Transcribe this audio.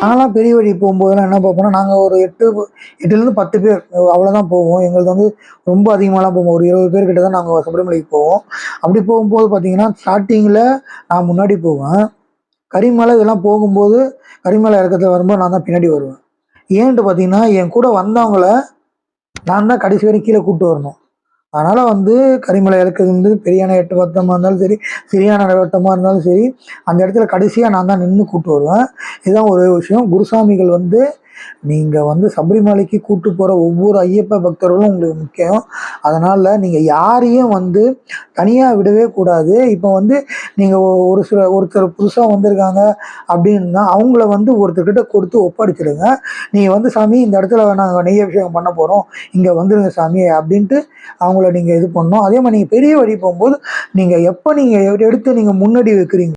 நாங்களாம் பெரிய வழி போகும்போதெல்லாம் என்ன பார்ப்போம்னா நாங்கள் ஒரு எட்டு எட்டுலேருந்து பத்து பேர் அவ்வளோதான் போவோம். எங்களுக்கு வந்து ரொம்ப அதிகமாகலாம் போவோம். ஒரு இருபது பேர் கிட்ட தான் நாங்கள் சபரிமலைக்கு போவோம். அப்படி போகும்போது பார்த்தீங்கன்னா ஸ்டார்டிங்கில் நான் முன்னாடி போவேன். கரிமலை இதெல்லாம் போகும்போது கரிமலை இறக்கத்தில் வரும்போது நான் தான் பின்னாடி வருவேன். ஏன்ட்டு பார்த்தீங்கன்னா என் கூட வந்தவங்கள நான் தான் கடைசி வரைக்கும் கீழே கூப்பிட்டு வரணும். அதனால் வந்து கரிமலை இறக்குறது வந்து பெரியான எட்டு வட்டமாக இருந்தாலும் சரி சிறியான வட்டமாக இருந்தாலும் சரி அந்த இடத்துல கடைசியாக நான் தான் நின்று கூப்பிட்டு வருவேன். இதுதான் ஒரு விஷயம். குருசாமிகள் வந்து நீங்கள் வந்து சபரிமலைக்கு கூட்டு போகிற ஒவ்வொரு ஐயப்ப பக்தர்களும் உங்களுக்கு முக்கியம். அதனால் நீங்கள் யாரையும் வந்து தனியாக விடவே கூடாது. இப்போ வந்து நீங்கள் ஒரு சில ஒருத்தர் புதுசாக வந்திருக்காங்க அப்படின்னா அவங்கள வந்து ஒருத்தர்கிட்ட கொடுத்து ஒப்படைச்சிடுங்க. நீங்கள் வந்து சாமி இந்த இடத்துல நாங்கள் நெய் அபிஷேகம் பண்ண போகிறோம் இங்கே வந்துடுங்க சாமி அப்படின்ட்டு அவங்கள நீங்கள் இது பண்ணணும். அதே மாதிரி நீங்கள் பெரிய வழி போகும்போது நீங்கள் எப்போ நீங்கள் எடுத்து நீங்கள் முன்னாடி வைக்கிறீங்க